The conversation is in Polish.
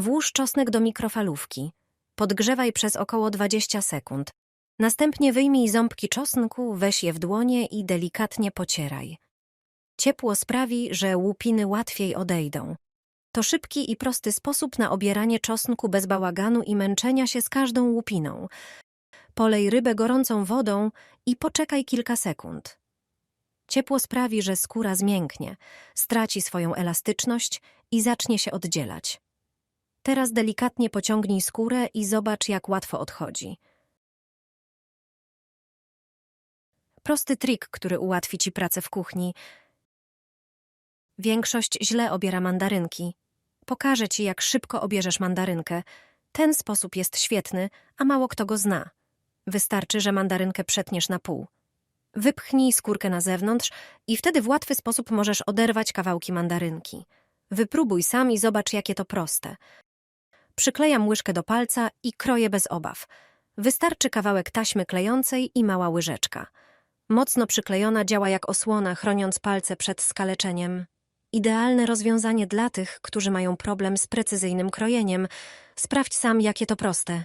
Włóż czosnek do mikrofalówki. Podgrzewaj przez około 20 sekund. Następnie wyjmij ząbki czosnku, weź je w dłonie i delikatnie pocieraj. Ciepło sprawi, że łupiny łatwiej odejdą. To szybki i prosty sposób na obieranie czosnku bez bałaganu i męczenia się z każdą łupiną. Polej rybę gorącą wodą i poczekaj kilka sekund. Ciepło sprawi, że skóra zmięknie, straci swoją elastyczność i zacznie się oddzielać. Teraz delikatnie pociągnij skórę i zobacz, jak łatwo odchodzi. Prosty trik, który ułatwi ci pracę w kuchni. Większość źle obiera mandarynki. Pokażę ci, jak szybko obierzesz mandarynkę. Ten sposób jest świetny, a mało kto go zna. Wystarczy, że mandarynkę przetniesz na pół. Wypchnij skórkę na zewnątrz i wtedy w łatwy sposób możesz oderwać kawałki mandarynki. Wypróbuj sam i zobacz, jakie to proste. Przyklejam łyżkę do palca i kroję bez obaw. Wystarczy kawałek taśmy klejącej i mała łyżeczka. Mocno przyklejona działa jak osłona, chroniąc palce przed skaleczeniem. Idealne rozwiązanie dla tych, którzy mają problem z precyzyjnym krojeniem. Sprawdź sam, jakie to proste.